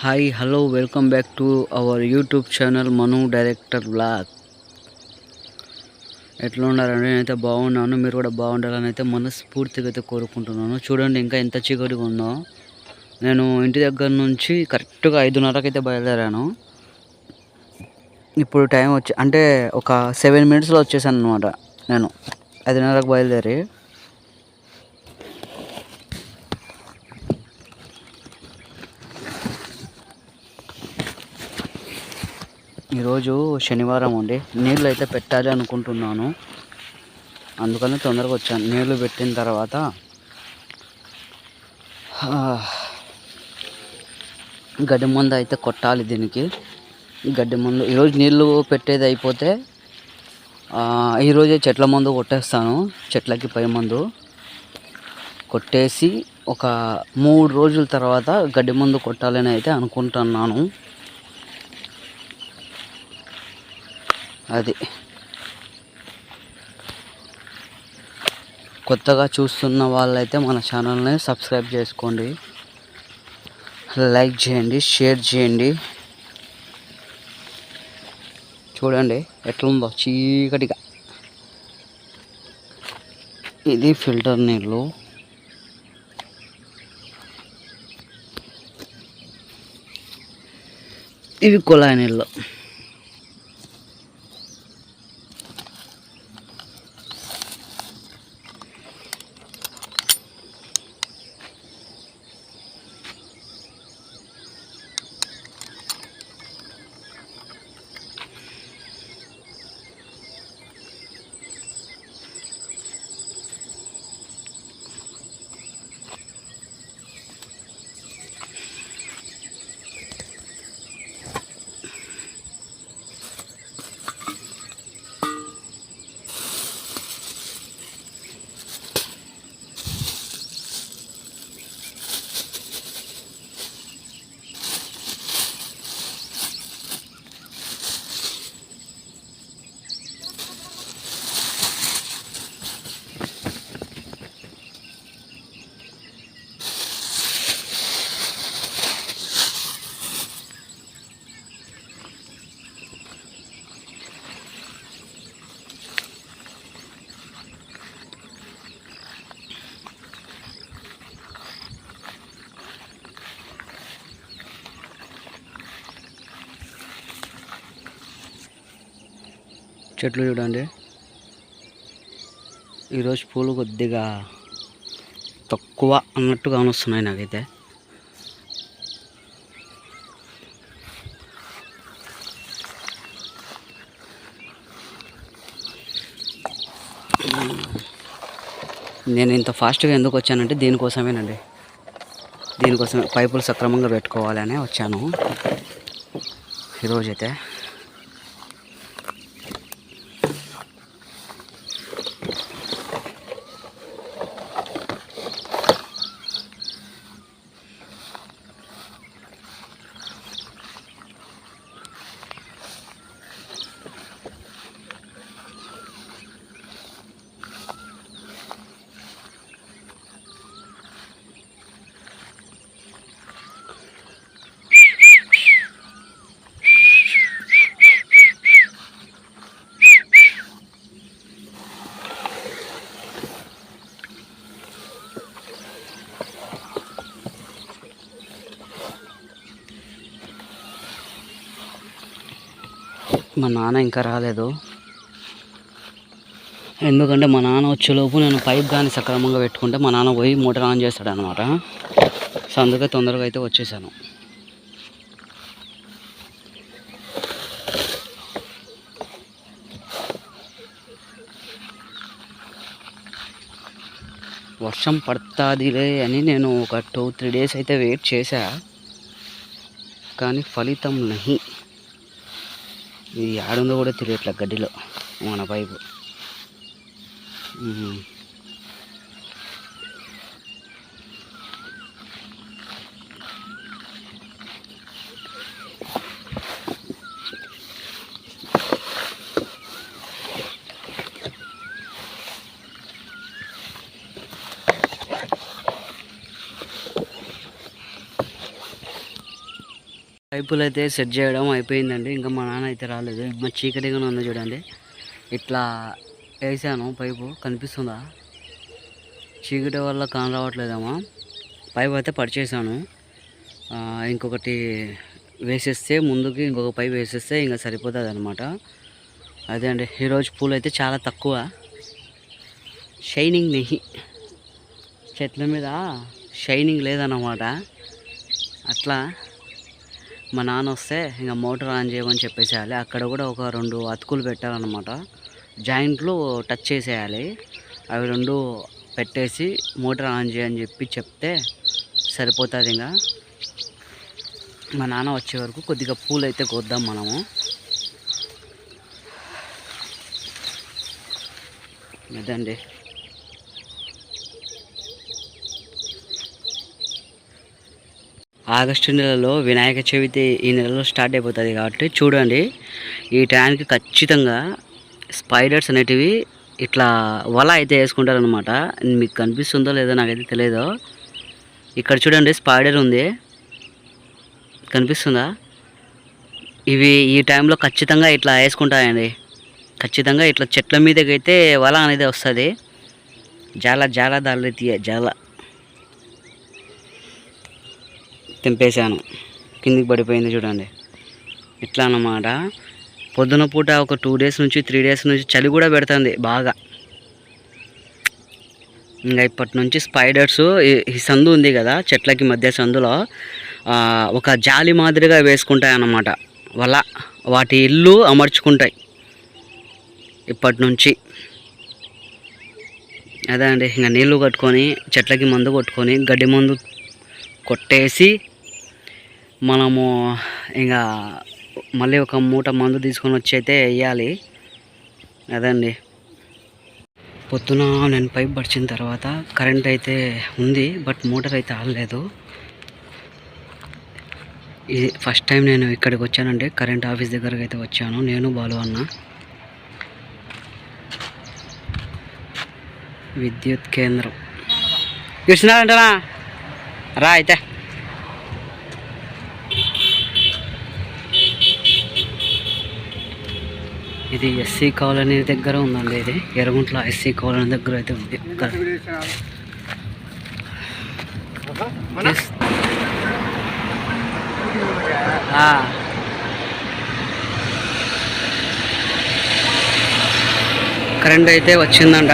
Hi hello welcome back to our YouTube channel Manu director blog ఎట్లా ఉన్నారండి నేనైతే బాగున్నాను. మీరు కూడా బాగుండాలని అయితే మనస్ఫూర్తిగా అయితే కోరుకుంటున్నాను. చూడండి ఇంకా ఎంత చీకటిగా ఉందో. నేను ఇంటి దగ్గర నుంచి కరెక్ట్గా ఐదున్నరకు అయితే బయలుదేరాను. ఇప్పుడు టైం వచ్చి అంటే ఒక సెవెన్ మినిట్స్లో వచ్చేసాను అనమాట నేను. ఐదున్నరకు బయలుదేరి. ఈరోజు శనివారం అండి. నీళ్ళు అయితే పెట్టాలి అనుకుంటున్నాను. అందుకని తొందరగా వచ్చాను. నీళ్ళు పెట్టిన తర్వాత గడ్డి మందు అయితే కొట్టాలి దీనికి. గడ్డి మందు ఈరోజు నీళ్ళు పెట్టేది అయిపోతే ఈరోజే చెట్ల మందు కొట్టేస్తాను. చెట్లకి పై మందు కొట్టేసి ఒక మూడు రోజుల తర్వాత గడ్డి మందు కొట్టాలని అయితే అనుకుంటున్నాను. అది. కొత్తగా చూస్తున్న వాళ్ళైతే మన ఛానల్ని సబ్స్క్రైబ్ చేసుకోండి. లైక్ చేయండి షేర్ చేయండి. చూడండి ఎట్లుందో చీకటిగా. ఇది ఫిల్టర్ నీళ్ళు. ఇవి కుళాయి నీళ్ళు. చెట్లు చూడండి. ఈరోజు పూలు కొద్దిగా తక్కువ అన్నట్టుగా కానొస్తున్నాయి నాకైతే. నేను ఇంత ఫాస్ట్గా ఎందుకు వచ్చానంటే దీనికోసమేనండి. దీనికోసమే పైపులు సక్రమంగా పెట్టుకోవాలనే వచ్చాను. ఈరోజైతే మా నాన్న ఇంకా రాలేదు. ఎందుకంటే మా నాన్న వచ్చేలోపు నేను పైప్ కానీ సక్రమంగా పెట్టుకుంటే మా నాన్న పోయి మోటార్ ఆన్ చేస్తాడు అనమాట సో అందుకే తొందరగా అయితే వచ్చేసాను. వర్షం పడుతుందిలే అని నేను ఒక టూ త్రీ డేస్ అయితే వెయిట్ చేశా. కానీ ఫలితం నహి. ఇది ఆడుందో కూడా తెలియట్లే గడ్డిలో మన పైపు. పైపులు అయితే సెట్ చేయడం అయిపోయిందండి. ఇంకా మా నాన్న అయితే రాలేదు. మా చీకటిగానే ఉంది చూడండి. ఇట్లా వేసాను పైపు. కనిపిస్తుందా? చీకటి వల్ల కాన రావట్లేదమ్మా పైపు అయితే పరిచేసాను ఇంకొకటి వేసేస్తే ముందుకి ఇంకొక పైపు వేసేస్తే ఇంకా సరిపోతుంది అనమాట అదే అండి. ఈరోజు పూలు అయితే చాలా తక్కువ. షైనింగ్ నెయ్యి చెట్ల మీద షైనింగ్ లేదన్నమాట. అట్లా మా నాన్న వస్తే ఇంకా మోటార్ ఆన్ చేయమని చెప్పేసేయాలి. అక్కడ కూడా ఒక రెండు అతుకులు పెట్టాలన్నమాట. జాయింట్లు టచ్ చేసేయాలి. అవి రెండు పెట్టేసి మోటార్ ఆన్ చేయని చెప్పి చెప్తే సరిపోతుంది ఇంకా. మా నాన్న వచ్చే వరకు కొద్దిగా పూలు అయితే కోద్దాం మనము. ఇదండి. ఆగస్టు నెలలో వినాయక చవితి ఈ నెలలో స్టార్ట్ అయిపోతుంది కాబట్టి చూడండి. ఈ టైంకి ఖచ్చితంగా స్పైడర్స్ అనేటివి ఇట్లా వల అయితే వేసుకుంటారనమాట మీకు కనిపిస్తుందో లేదో నాకైతే తెలియదు ఇక్కడ చూడండి స్పైడర్ ఉంది. కనిపిస్తుందా? ఇవి ఈ టైంలో ఖచ్చితంగా ఇట్లా వేసుకుంటాయండి. ఖచ్చితంగా ఇట్లా చెట్ల మీదకి అయితే వల అనేది వస్తుంది. జాల జాల దారి తీయ జాల తెంపేశాను. కిందికి పడిపోయింది చూడండి. ఇట్లా అన్నమాట పొద్దున పూట ఒక టూ డేస్ నుంచి త్రీ డేస్ నుంచి చలి కూడా పెడుతుంది బాగా. ఇంకా ఇప్పటి నుంచి స్పైడర్స్ ఈ- ఈ సందు ఉంది కదా చెట్లకి మధ్య సందులో ఒక జాలి మాదిరిగా వేసుకుంటాయి అన్నమాట వల వాటి ఇల్లు అమర్చుకుంటాయి ఇప్పటి నుంచి. అదే అండి ఇంకా నీళ్ళు కట్టుకొని చెట్లకి మందు కొట్టుకొని గడ్డి మందు కొట్టేసి మనము ఇంకా మళ్ళీ ఒక మూట మందు తీసుకొని వచ్చి అయితే వేయాలి. అదండి. పొద్దున నేను పైప్ పడిచిన తర్వాత కరెంట్ అయితే ఉంది బట్ మోటార్ అయితే ఆడలేదు ఇది ఫస్ట్ టైం నేను ఇక్కడికి వచ్చానండి. కరెంట్ ఆఫీస్ దగ్గరకు అయితే వచ్చాను. నేను బాలు అన్న. విద్యుత్ కేంద్రం. చూసినారంటనా? రా అయితే. ఇది ఎస్సీ కాలనీ దగ్గర ఉందండి ఇది. ఎర్రగుంట్ల ఎస్సీ కాలనీ దగ్గర అయితే ఉంది. ఇక్కడ. ఆ. కరెంట్ అయితే వచ్చిందంట.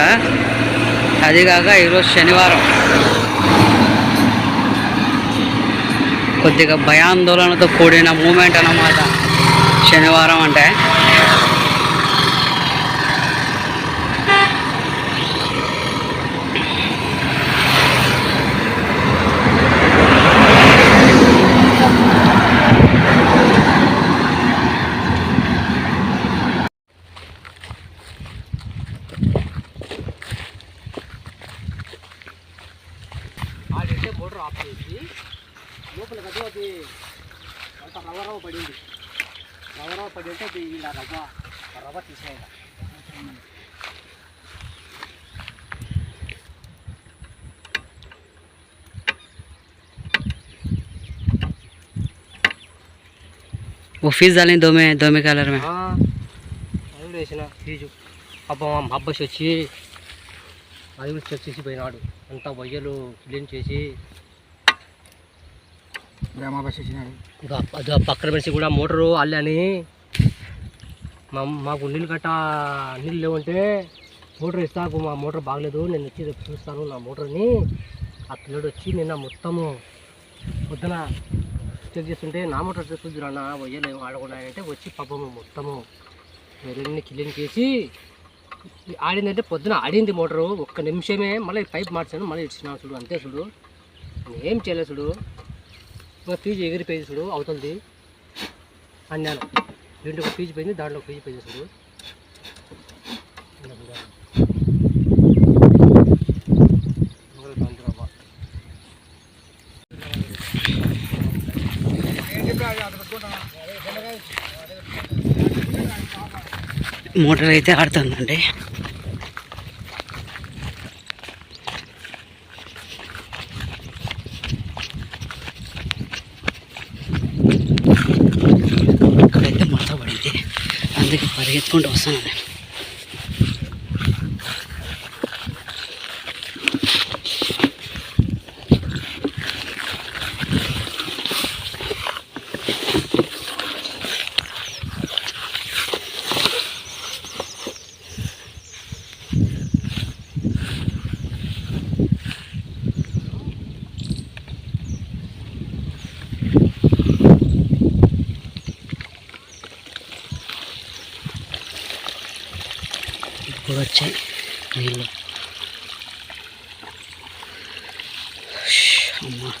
అది కాక ఈరోజు శనివారం. కొద్దిగా భయాందోళనతో కూడిన మూమెంట్ అన్నమాట. శనివారం అంటే ఆడితే మోటార్ ఆఫ్ చేసి లోపల కదా అది అంత రవ్వ రవ్వ పడింది రవ్వ రవ్వ పడి అంటే అది ఇలా రవ్వ ఆ రవ్వ తీసేయాలి वो फीस डालें दो में दो में कलर में అది కూడా వేసిన ఫీజు పాపం మా అబ్బాయి వచ్చి అది కూడా చెక్ చేసి పోయినాడు అంతా వయ్యలు క్లీన్ చేసి ఇంకా అది ఆ పక్కన మనిషి కూడా మోటారు అల్లని మా మాకు నీళ్ళు కట్ట నీళ్ళు లేవంటే మోటార్ ఇస్తాకు మా మోటార్ బాగలేదు నేను వచ్చి రేపు చూస్తాను నా మోటార్ని ఆ పిల్లడు వచ్చి నిన్న మొత్తము పొద్దున చెక్ చేస్తుంటే నా మోటార్ చూద్దురా అన్న వయ్యలేము ఆడకుండానంటే వచ్చి పాపము మొత్తము వెల్లని క్లీన్ చేసి ఆడిందంటే పొద్దున ఆడింది మోటారు. ఒక్క నిమిషమే మళ్ళీ పైప్ మార్చాను మళ్ళీ ఇచ్చినా చూడు అంతే చూడు. ఏం చేయలేదు చూడు. ఇంకా ఫీజు ఎగిరిపోయింది చూడు అవుతుంది అన్నాను. రెండు ఒక ఫీజు పోయింది దాంట్లో ఒక ఫీజు పోయింది చూడు. మోటార్ అయితే ఆడుతుందండి. ఇక్కడైతే మొత్తం పడింది. అందుకే పరిగెత్తుకుంటూ వస్తానండి నేను ఇప్పుడు వచ్చాయి నీళ్ళు ష్, అమ్మా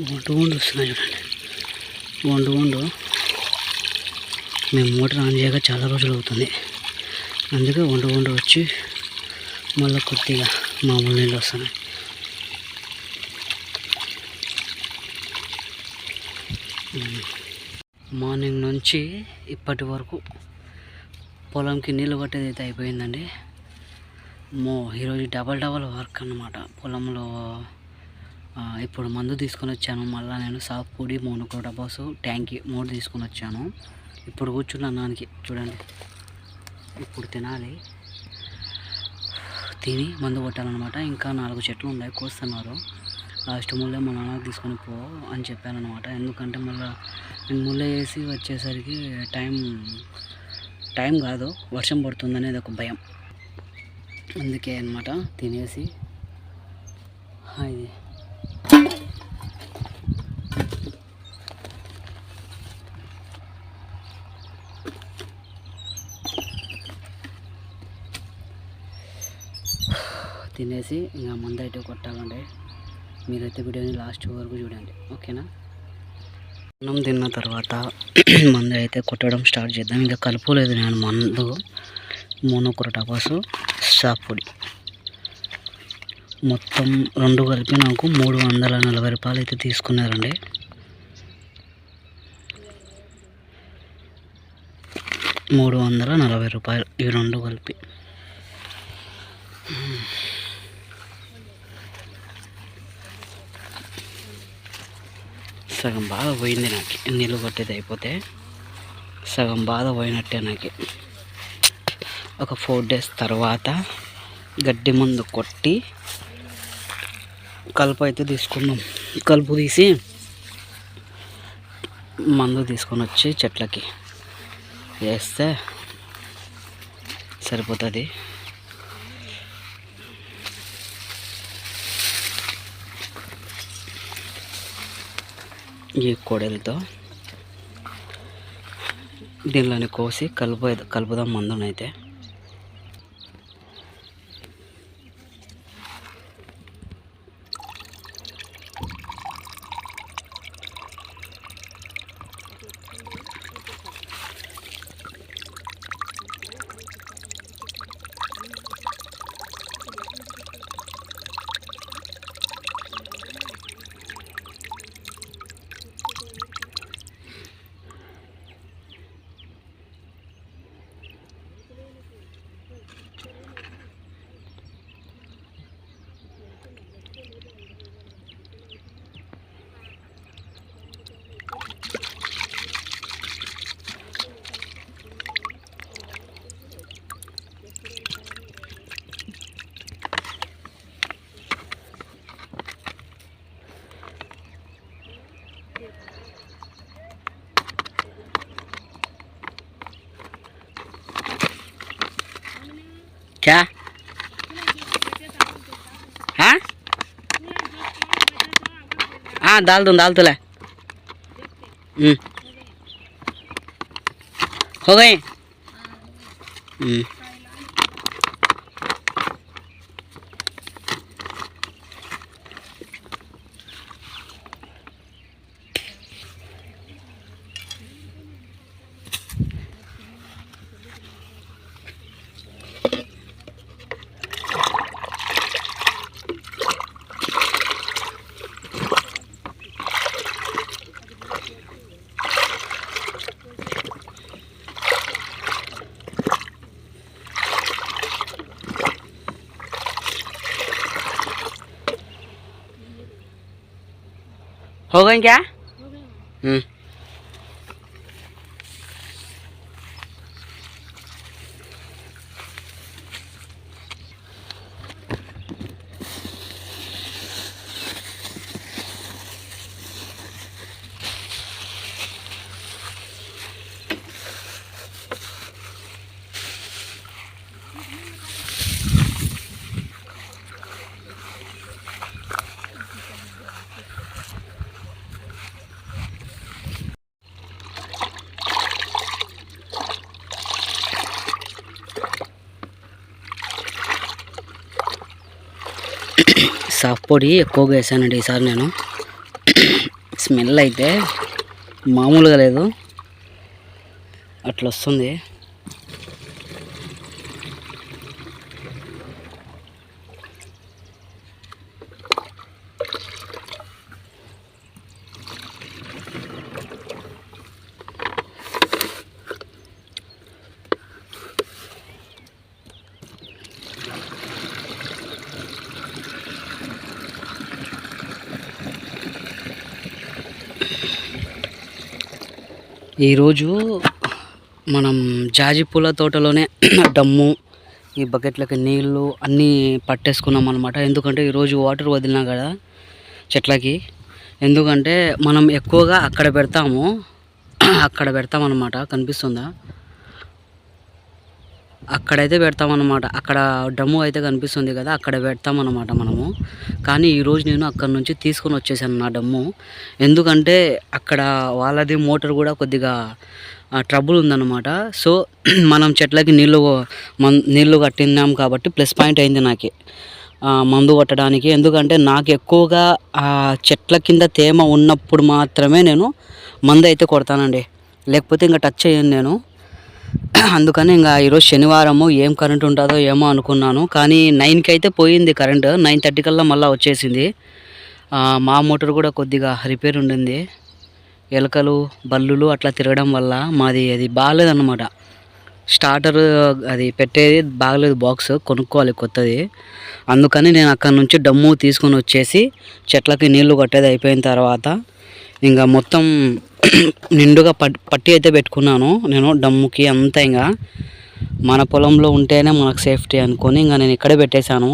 వండు వండు వస్తున్నాయి చూడండి. వండు వండు మేము మోటార్ ఆన్ చేయగా చాలా రోజులు అవుతుంది. అందుకే వండు వండు వచ్చి మళ్ళీ కొద్దిగా మామూలు నీళ్ళు వస్తున్నాయి మార్నింగ్ నుంచి ఇప్పటి వరకు పొలంకి నీళ్ళు పట్టేది అయితే అయిపోయిందండి. మో ఈరోజు డబల్ డబల్ వర్క్ అన్నమాట. పొలంలో ఇప్పుడు మందు తీసుకొని వచ్చాను. మళ్ళీ నేను సాఫ్ పొడి మోనొక డబ్బాస్ ట్యాంకి మూడు తీసుకొని వచ్చాను. ఇప్పుడు కూర్చున్న అన్నానికి చూడండి. ఇప్పుడు తినాలి. తిని మందు కొట్టాలన్నమాట. ఇంకా నాలుగు చెట్లు ఉన్నాయి కోస్తున్నారు. లాస్ట్ ముళ్ళే మా నాన్నకి తీసుకొని పో అని చెప్పాను అనమాట ఎందుకంటే మళ్ళీ నేను ముళ్ళ వేసి వచ్చేసరికి టైం టైం కాదు వర్షం పడుతుంది అనేది ఒక భయం. అందుకే అనమాట తినేసి. ఇది తినేసి ఇంకా మందు అయితే కొట్టాలండి మీరైతే వీడియోని లాస్ట్ వరకు చూడండి. ఓకేనా? అన్నం తిన్న తర్వాత మందు అయితే కొట్టడం స్టార్ట్ చేద్దాం. ఇంకా కలుపులేదు నేను మందు. మోనొకర టపాసు సాఫ్ పొడి. మొత్తం రెండు కలిపి నాకు మూడు వందల నలభై రూపాయలు అయితే తీసుకున్నారండి. మూడు వందల నలభై రూపాయలు ఈ రెండు కలిపి. సగం బాగా పోయింది నాకు. నీళ్ళు కొట్టేది అయిపోతే సగం బాధ పోయినట్టే నాకు. ఒక ఫోర్ డేస్ తర్వాత గడ్డి మందు కొట్టి కలుపు అయితే తీసుకున్నాం. కలుపు తీసి మందు తీసుకొని వచ్చి చెట్లకి వేస్తే సరిపోతుంది. ఈ కొడలతో దీనిలోని కోసి కలుపు కలుపుదాం మందునైతే. क्या हाँ हाँ डाल दूँ डाल तो ले हम्म। हो गए giá? Ừ. సాఫ్ పొడి ఎక్కువగా వేసానండి ఈసారి నేను. స్మెల్ అయితే మామూలుగా లేదు. అట్లా వస్తుంది. ఈరోజు మనం జాజి పూల తోటలోనే డమ్ము ఈ బకెట్లకి నీళ్ళు అన్నీ పట్టేసుకున్నాం అనమాట ఎందుకంటే ఈరోజు వాటర్ వదిలినా కదా చెట్లకి. ఎందుకంటే మనం ఎక్కువగా అక్కడ పెడతాము అక్కడ పెడతామన్నమాట. కనిపిస్తుందా? అక్కడైతే పెడతామన్నమాట. అక్కడ డమ్ము అయితే కనిపిస్తుంది కదా అక్కడ పెడతామన్నమాట మనము. కానీ ఈరోజు నేను అక్కడ నుంచి తీసుకొని వచ్చేసాను నా డమ్ము ఎందుకంటే అక్కడ వాళ్ళది మోటార్ కూడా కొద్దిగా ట్రబుల్ ఉందన్నమాట. సో మనం చెట్లకి నీళ్ళు మన్ నీళ్ళు కట్టినాం కాబట్టి ప్లస్ పాయింట్ అయింది నాకు. మందు కొట్టడానికి. ఎందుకంటే నాకు ఎక్కువగా ఆ చెట్ల కింద తేమ ఉన్నప్పుడు మాత్రమే నేను మందు అయితే కొడతానండి. లేకపోతే ఇంకా టచ్ చేయను నేను. అందుకని ఇంకా ఈరోజు శనివారము ఏం కరెంట్ ఉంటుందో ఏమో అనుకున్నాను. కానీ నైన్కి అయితే పోయింది కరెంట్ నైన్ థర్టీ కల్లా మళ్ళీ వచ్చేసింది. మా మోటార్ కూడా కొద్దిగా రిపేర్ ఉండింది. ఎలకలు బల్లులు అట్లా తిరగడం వల్ల మాది అది బాగాలేదన్నమాట. స్టార్టర్ అది పెట్టేది బాగలేదు బాక్స్ కొనుక్కోవాలి కొత్తది. అందుకని నేను అక్కడ నుంచి డమ్ము తీసుకొని వచ్చేసి చెట్లకి నీళ్ళు కట్టేది అయిపోయిన తర్వాత ఇంకా మొత్తం నిండుగా పట్టి అయితే పెట్టుకున్నాను. నేను డమ్ముకి అంతా ఇంకా మన పొలంలో ఉంటేనే మనకు సేఫ్టీ అనుకొని ఇంకా నేను ఇక్కడే పెట్టేశాను.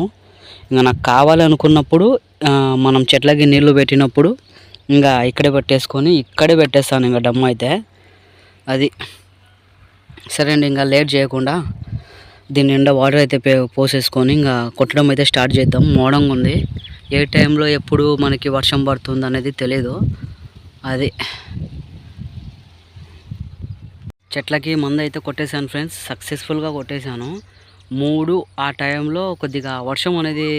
ఇంకా నాకు కావాలి అనుకున్నప్పుడు మనం చెట్లకి నీళ్ళు పెట్టినప్పుడు ఇంకా ఇక్కడే పెట్టేసుకొని ఇక్కడే పెట్టేస్తాను ఇంకా డమ్ము అయితే. అది సరే అండి ఇంకా లేట్ చేయకుండా దీని నిండా వాటర్ అయితే పోసేసుకొని ఇంకా కొట్టడం అయితే స్టార్ట్ చేద్దాం. మోడంగా ఉంది. ఏ టైంలో ఎప్పుడు మనకి వర్షం పడుతుంది అనేది తెలియదు అది చెట్లకి మందు అయితే కొట్టేశాను ఫ్రెండ్స్. సక్సెస్ఫుల్గా కొట్టేశాను. మూడు ఆ టైంలో కొద్దిగా వర్షం అనేది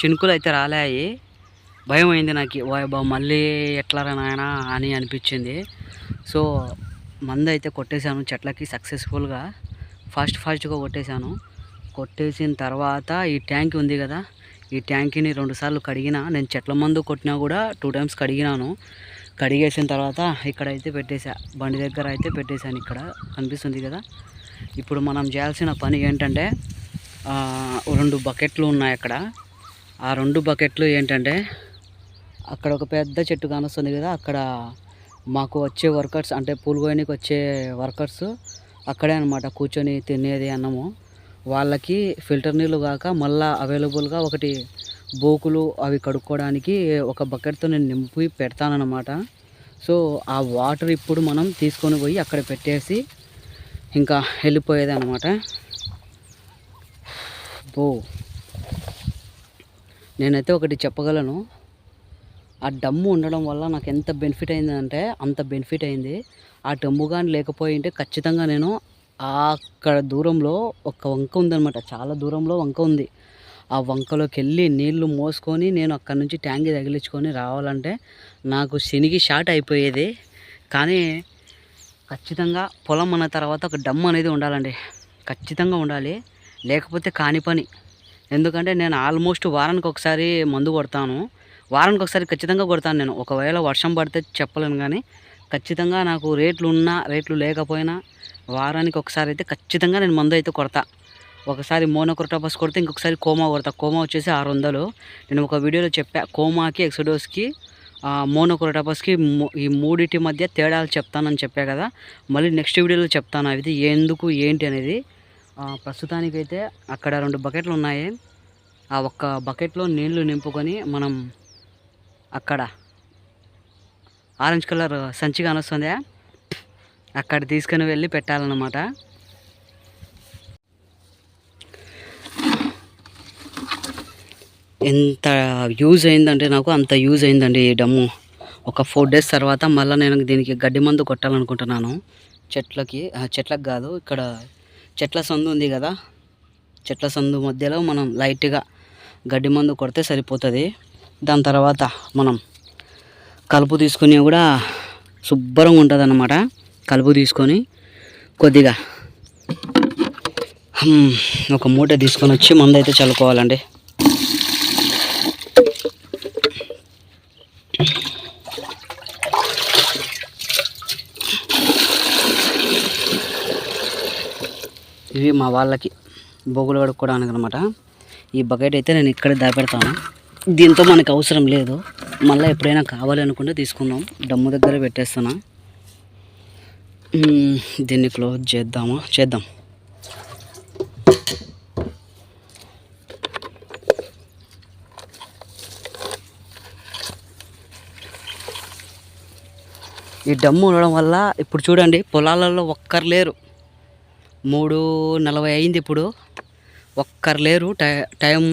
చినుకులు అయితే రాలేయి. భయం అయింది నాకు వాయబా మళ్ళీ ఎట్లారా నాయనా అని అనిపించింది. సో మందు అయితే కొట్టేశాను చెట్లకి సక్సెస్ఫుల్గా. ఫాస్ట్ ఫాస్ట్గా కొట్టేశాను. కొట్టేసిన తర్వాత ఈ ట్యాంక్ ఉంది కదా ఈ ట్యాంక్ని రెండుసార్లు కడిగిన నేను చెట్ల మందు కొట్టినా కూడా టూ టైమ్స్ కడిగినాను. కడిగేసిన తర్వాత ఇక్కడైతే అయితే పెట్టేశా. బండి దగ్గర అయితే పెట్టేశాను ఇక్కడ. కనిపిస్తుంది కదా? ఇప్పుడు మనం చేయాల్సిన పని ఏంటంటే రెండు బకెట్లు ఉన్నాయి అక్కడ. ఆ రెండు బకెట్లు ఏంటంటే అక్కడ ఒక పెద్ద చెట్టు కానొస్తుంది కదా? అక్కడ మాకు వచ్చే వర్కర్స్ అంటే పూలుగోయనికి వచ్చే వర్కర్స్ అక్కడే అనమాట కూర్చొని తినేది అన్నము. వాళ్ళకి ఫిల్టర్ నీళ్ళు కాక మళ్ళీ అవైలబుల్గా ఒకటి బోకులు అవి కడుక్కోవడానికి ఒక బకెట్తో నేను నింపి పెడతానన్నమాట. సో ఆ వాటర్ ఇప్పుడు మనం తీసుకొని పోయి అక్కడ పెట్టేసి ఇంకా వెళ్ళిపోయేది అనమాట బో. నేనైతే ఒకటి చెప్పగలను. ఆ డమ్ము ఉండడం వల్ల నాకు ఎంత బెనిఫిట్ అయిందంటే అంత బెనిఫిట్ అయింది. ఆ డమ్ము కానీ లేకపోయి ఉంటే ఖచ్చితంగా నేను అక్కడ దూరంలో ఒక వంక ఉందన్నమాట. చాలా దూరంలో వంక ఉంది. ఆ వంకలోకి వెళ్ళి నీళ్ళు మోసుకొని నేను అక్కడ నుంచి ట్యాంక్ తగిలించుకొని రావాలంటే నాకు శనిగి షార్ట్ అయిపోయేది. కానీ ఖచ్చితంగా పొలం అన్న తర్వాత ఒక డమ్ అనేది ఉండాలండి. ఖచ్చితంగా ఉండాలి. లేకపోతే కాని పని. ఎందుకంటే నేను ఆల్మోస్ట్ వారానికి ఒకసారి మందు కొడతాను. వారానికి ఒకసారి ఖచ్చితంగా కొడతాను నేను. ఒకవేళ వర్షం పడితే చెప్పలేను కానీ ఖచ్చితంగా నాకు రేట్లు ఉన్నా రేట్లు లేకపోయినా వారానికి ఒకసారి అయితే ఖచ్చితంగా నేను మందు అయితే కొడతా. ఒకసారి మోనోక్రోటోపస్ కొడితే ఇంకొకసారి కోమా కొడతా. కోమా వచ్చేసి ఆరు వందలు. నేను ఒక వీడియోలో చెప్పా కోమాకి ఎక్సడోస్కి మోనోక్రోటోపస్కి ఈ మూడిటి మధ్య తేడాలు చెప్తానని చెప్పా కదా. మళ్ళీ నెక్స్ట్ వీడియోలో చెప్తాను అవి. ఎందుకు ఏంటి అనేది. ప్రస్తుతానికైతే అక్కడ రెండు బకెట్లు ఉన్నాయి. ఆ ఒక్క బకెట్లో నీళ్ళు నింపుకొని మనం అక్కడ ఆరెంజ్ కలర్ సంచి కానొస్తుంది అక్కడ తీసుకొని వెళ్ళి పెట్టాలన్నమాట. ఎంత యూజ్ అయిందంటే నాకు అంత యూజ్ అయిందండి ఈ డమ్ము. ఒక ఫోర్ డేస్ తర్వాత మళ్ళీ నేను దీనికి గడ్డి మందు కొట్టాలనుకుంటున్నాను. చెట్లకి ఆ, చెట్లకు కాదు ఇక్కడ చెట్ల సందు ఉంది కదా. చెట్ల సందు మధ్యలో మనం లైట్గా గడ్డి మందు కొడితే సరిపోతుంది. దాని తర్వాత మనం కలుపు తీసుకుని కూడా శుభ్రంగా ఉంటుంది అన్నమాట కలుపు తీసుకొని కొద్దిగా ఒక మూట తీసుకొని వచ్చి మందు అయితే చల్లుకోవాలండి. ఇవి మా వాళ్ళకి బొగులు కడుక్కోవడానికి అనమాట ఈ బకెట్ అయితే నేను ఇక్కడే దాపెడతాను. దీంతో మనకు అవసరం లేదు. మళ్ళీ ఎప్పుడైనా కావాలి అనుకుంటే తీసుకుందాం. డమ్ము దగ్గర పెట్టేస్తాను. దీన్ని క్లోజ్ చేద్దామా? చేద్దాం. ఈ డమ్ము ఉండడం వల్ల ఇప్పుడు చూడండి పొలాలలో ఒక్కరు లేరు. మూడు నలభై అయింది ఇప్పుడు. ఒక్కరు లేరు. టై టైం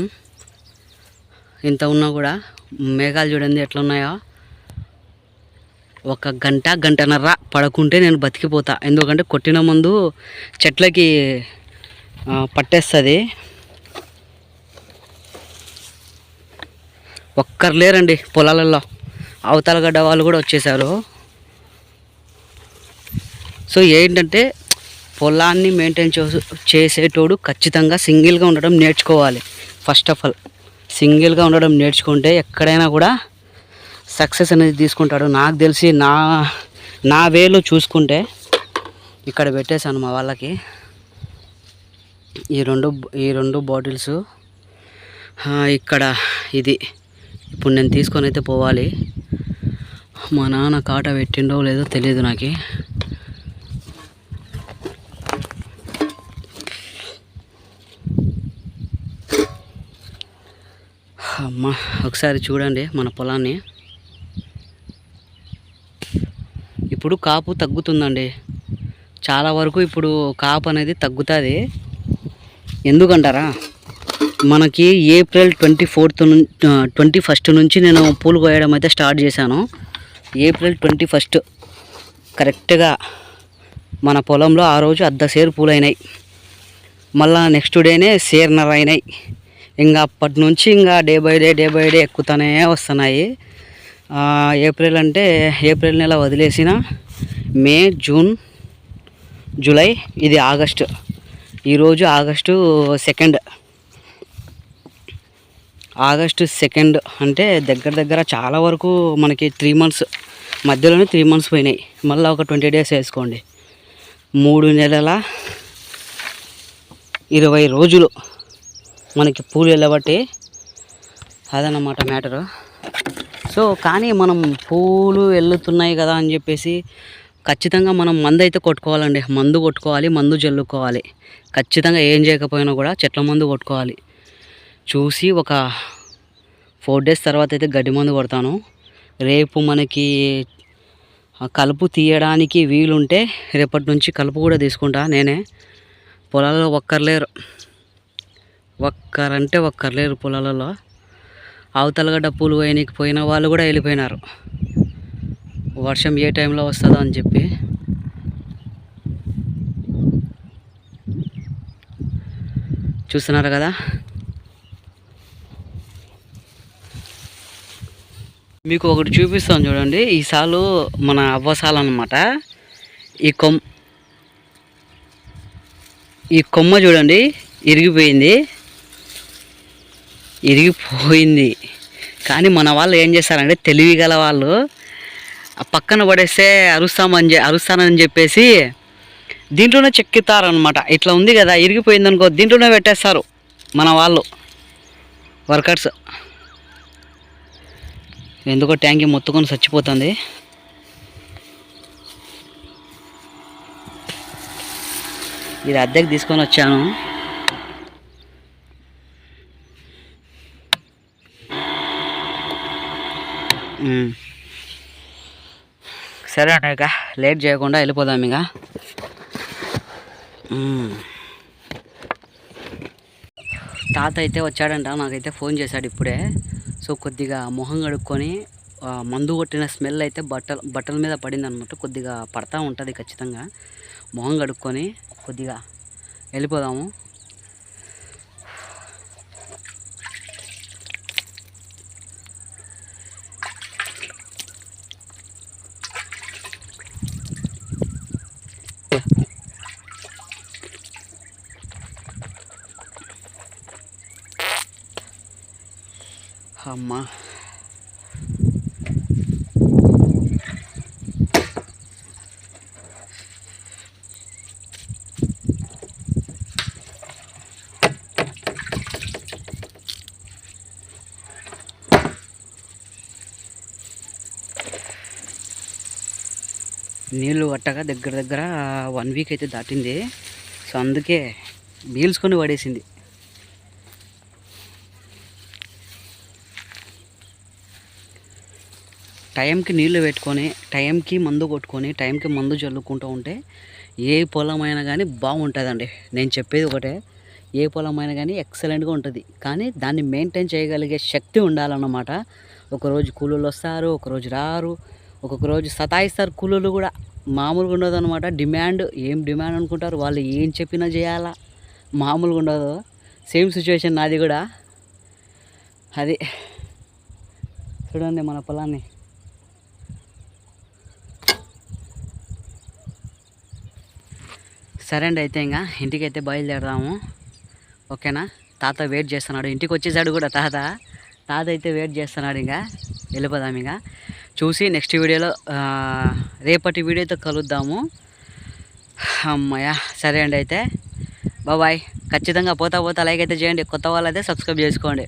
ఇంత ఉన్నా కూడా మేఘాలు చూడండి ఎట్లా ఉన్నాయో. ఒక గంట గంటన్నర పడకుంటే నేను బతికిపోతా. ఎందుకంటే కొట్టిన ముందు చెట్లకి పట్టేస్తుంది. ఒక్కరు లేరండి పొలాలలో అవతల గడ్డ వాళ్ళు కూడా వచ్చేసారు. సో ఏంటంటే పొలాన్ని మెయింటైన్ చేసేటోడు ఖచ్చితంగా సింగిల్గా ఉండడం నేర్చుకోవాలి. ఫస్ట్ ఆఫ్ ఆల్ సింగిల్గా ఉండడం నేర్చుకుంటే ఎక్కడైనా కూడా సక్సెస్ అనేది తీసుకుంటాడు. నాకు తెలిసి నా నా వేలో చూసుకుంటే ఇక్కడ పెట్టేశాను మా వాళ్ళకి. ఈ రెండు ఈ రెండు బాటిల్స్ ఇక్కడ ఇది. ఇప్పుడు నేను తీసుకొని అయితే పోవాలి. మా నాన్న కాట పెట్టిండో లేదో తెలియదు నాకు. అమ్మ ఒకసారి చూడండి మన పొలాన్ని. ఇప్పుడు కాపు తగ్గుతుందండి. చాలా వరకు ఇప్పుడు కాపు అనేది తగ్గుతుంది. ఎందుకంటారా? మనకి April twenty fourth twenty first నుంచి నేను పూలు కోయడం అయితే స్టార్ట్ చేశాను. ఏప్రిల్ ట్వంటీ ఫస్ట్ కరెక్ట్గా మన పొలంలో ఆ రోజు అర్ధ సేరు మళ్ళా నెక్స్ట్ డేనే సేర్నర్ అయినాయి ఇంకా అప్పటి నుంచి ఇంకా day by day day by day ఎక్కుతూనే వస్తున్నాయి. ఏప్రిల్ అంటే ఏప్రిల్ నెల వదిలేసిన మే జూన్ జూలై ఇది ఆగస్టు. ఈరోజు ఆగస్టు సెకండ్ ఆగస్టు సెకండ్ అంటే దగ్గర దగ్గర చాలా వరకు మనకి త్రీ మంత్స్ మధ్యలోనే త్రీ మంత్స్ పోయినాయి. మళ్ళీ ఒక ట్వంటీ డేస్ వేసుకోండి. మూడు నెలల ఇరవై రోజులు మనకి పూలు వెళ్ళబట్టి అదన్నమాట మ్యాటరు. సో కానీ మనం పూలు వెళ్ళుతున్నాయి కదా అని చెప్పేసి ఖచ్చితంగా మనం మందు అయితే కొట్టుకోవాలండి. మందు కొట్టుకోవాలి మందు జల్లుకోవాలి. ఖచ్చితంగా ఏం చేయకపోయినా కూడా చెట్ల మందు కొట్టుకోవాలి. చూసి ఒక ఫోర్ డేస్ తర్వాత అయితే గడ్డి మందు కొడతాను. రేపు మనకి కలుపు తీయడానికి వీలుంటే రేపటి నుంచి కలుపు కూడా తీసుకుంటా నేనే. పొలాల్లో ఒక్కర్లేరు ఒక్కరంటే ఒక్కరు లేరు పొలాలలో. అవతలగడ్డ పూలు వేయనీకి పోయిన వాళ్ళు కూడా వెళ్ళిపోయినారు. వర్షం ఏ టైంలో వస్తుందో అని చెప్పి. చూస్తున్నారు కదా? మీకు ఒకటి చూపిస్తాను చూడండి. ఈ సాలు మన అవ్వసాలు అనమాట ఈ కొమ్ ఈ కొమ్మ చూడండి ఇరిగిపోయింది. ఇరిగిపోయింది. కానీ మన వాళ్ళు ఏం చేస్తారంటే తెలివి గల వాళ్ళు పక్కన పడేస్తే అరుస్తామని చె అరుస్తానని చెప్పేసి దీంట్లోనే చెక్కుతారనమాట ఇట్లా ఉంది కదా ఇరిగిపోయింది అనుకో దీంట్లోనే పెట్టేస్తారు మన వాళ్ళు వర్కర్స్. ఎందుకో ట్యాంక్ మొత్తుకొని చచ్చిపోతుంది. ఇది అద్దెకి తీసుకొని వచ్చాను. సరే అన్న ఇక లేట్ చేయకుండా వెళ్ళిపోదాం ఇక. తాత అయితే వచ్చాడంట నాకైతే ఫోన్ చేశాడు ఇప్పుడే. సో కొద్దిగా మొహం కడుక్కొని మందు కొట్టిన స్మెల్ అయితే బట్టల బట్టల మీద పడింది అనమాట కొద్దిగా పడతా ఉంటుంది ఖచ్చితంగా. మొహం కడుక్కొని కొద్దిగా వెళ్ళిపోదాము. అమ్మా. కరెక్ట్గా దగ్గర దగ్గర వన్ వీక్ అయితే దాటింది. సో అందుకే బీల్చుకొని పడేసింది టైంకి నీళ్ళు పెట్టుకొని టైంకి మందు కొట్టుకొని టైంకి మందు చల్లుకుంటూ ఉంటే ఏ పొలమైనా కానీ బాగుంటుందండి. నేను చెప్పేది ఒకటే ఏ పొలమైనా కానీ ఎక్సలెంట్గా ఉంటుంది. కానీ దాన్ని మెయింటైన్ చేయగలిగే శక్తి ఉండాలన్నమాట. ఒకరోజు కూలీలు వస్తారు ఒకరోజు రారు ఒక్కొక్క రోజు సతాయిస్తారు కూలీలు కూడా. మామూలుగా ఉండదు అనమాట డిమాండ్ ఏం డిమాండ్ అనుకుంటారు? వాళ్ళు ఏం చెప్పినా చేయాలా? మామూలుగా ఉండదు. సేమ్ సిచ్యువేషన్ నాది కూడా. అది చూడండి మన పొలాన్ని. సరే అండి అయితే ఇంకా ఇంటికి అయితే బయలుదేరదాము. ఓకేనా? తాత వెయిట్ చేస్తున్నాడు. ఇంటికి వచ్చేసాడు కూడా తాత. తాత అయితే వెయిట్ చేస్తున్నాడు ఇంకా. వెళ్ళిపోదాం ఇంకా. చూసి నెక్స్ట్ వీడియోలో రేపటి వీడియోతో కలుద్దాము. అమ్మయ్య సరే అండి అయితే. బాబాయ్ ఖచ్చితంగా పోతా పోతా లైక్ అయితే చేయండి. కొత్త వాళ్ళు అయితే సబ్స్క్రైబ్ చేసుకోండి.